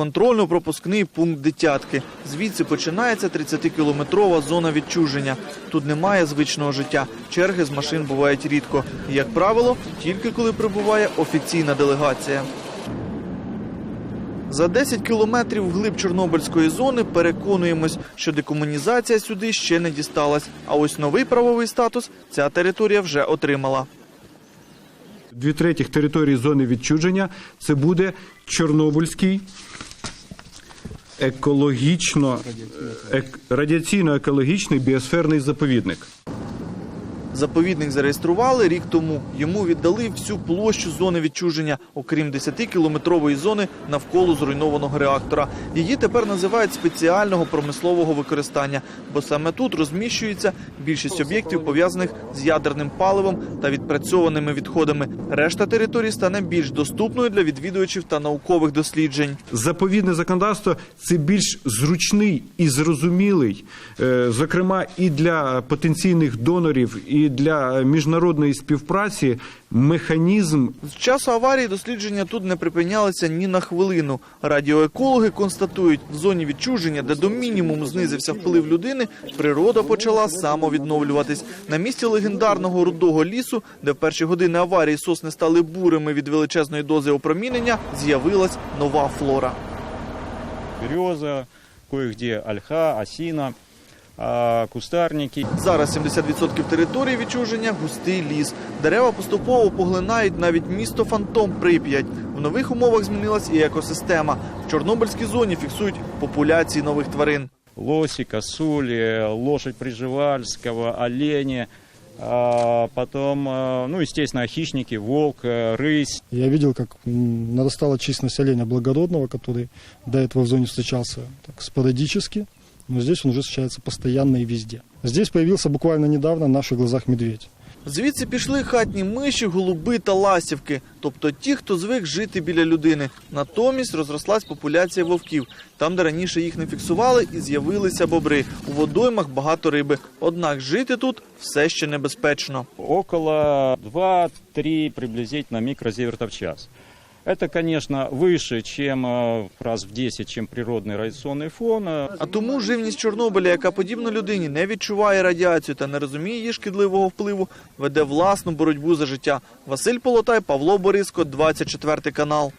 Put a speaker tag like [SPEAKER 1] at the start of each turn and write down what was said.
[SPEAKER 1] контрольно-пропускний пункт дитятки. Звідси починається 30-кілометрова зона відчуження. Тут немає звичного життя. Черги з машин бувають рідко. Як правило, тільки коли прибуває офіційна делегація. За 10 кілометрів вглиб Чорнобильської зони переконуємось, що декомунізація сюди ще не дісталась. А ось новий правовий статус ця територія вже отримала.
[SPEAKER 2] Дві третіх території зони відчуження це буде Чорнобильський екологічно ек- радіаційно-екологічний біосферний заповідник.
[SPEAKER 1] Заповідник зареєстрували рік тому. Йому віддали всю площу зони відчуження, окрім 10-кілометрової зони навколо зруйнованого реактора. Її тепер називають спеціального промислового використання, бо саме тут розміщується більшість об'єктів, пов'язаних з ядерним паливом та відпрацьованими відходами. Решта території стане більш доступною для відвідувачів та наукових досліджень.
[SPEAKER 2] Заповідне законодавство це більш зручний і зрозумілий, е, зокрема і для потенційних донорів, і для міжнародної співпраці механізм
[SPEAKER 1] З часу аварії дослідження тут не припинялися ні на хвилину. Радіоекологи констатують, в зоні відчуження, де до мінімуму знизився вплив людини, природа почала самовідновлюватись. На місці легендарного рудого лісу, де в перші години аварії сосни стали бурими від величезної дози опромінення, з'явилась нова флора.
[SPEAKER 3] береза, кое-где ольха, осина, кустарники.
[SPEAKER 1] Зараз 70% території відчуження густий ліс. Дерева поступово поглинають навіть місто Фантом Прип'ять. В нових умовах змінилась і екосистема. В Чорнобильській зоні фіксують популяції нових тварин.
[SPEAKER 3] Лоси, косули, лошадь Приживальского, олени, а, потом, а, ну, естественно, хищники, волк, э, рысь.
[SPEAKER 4] Я видел, как м, нарастала численность оленя благородного, который до этого в зоне встречался так, спорадически, но здесь он уже встречается постоянно и везде. Здесь появился буквально недавно на наших глазах медведь.
[SPEAKER 1] Звідси пішли хатні миші, голуби та ластівки, тобто ті, хто звик жити біля людини. Натомість розрослась популяція вовків. Там, де раніше їх не фіксували, і з'явилися бобри. У водоймах багато риби. Однак жити тут все ще небезпечно.
[SPEAKER 3] Около 2-3 приблизительно микрозевертов в час. Это, конечно, выше, чем э, раз в 10, чем природный радиационный фон. э,
[SPEAKER 1] А тому живність Чорнобиля, яка подібно людині не відчуває радіацію та не розуміє її шкідливого впливу, веде власну боротьбу за життя. Василь Полотай, Павло Бориско, 24 канал.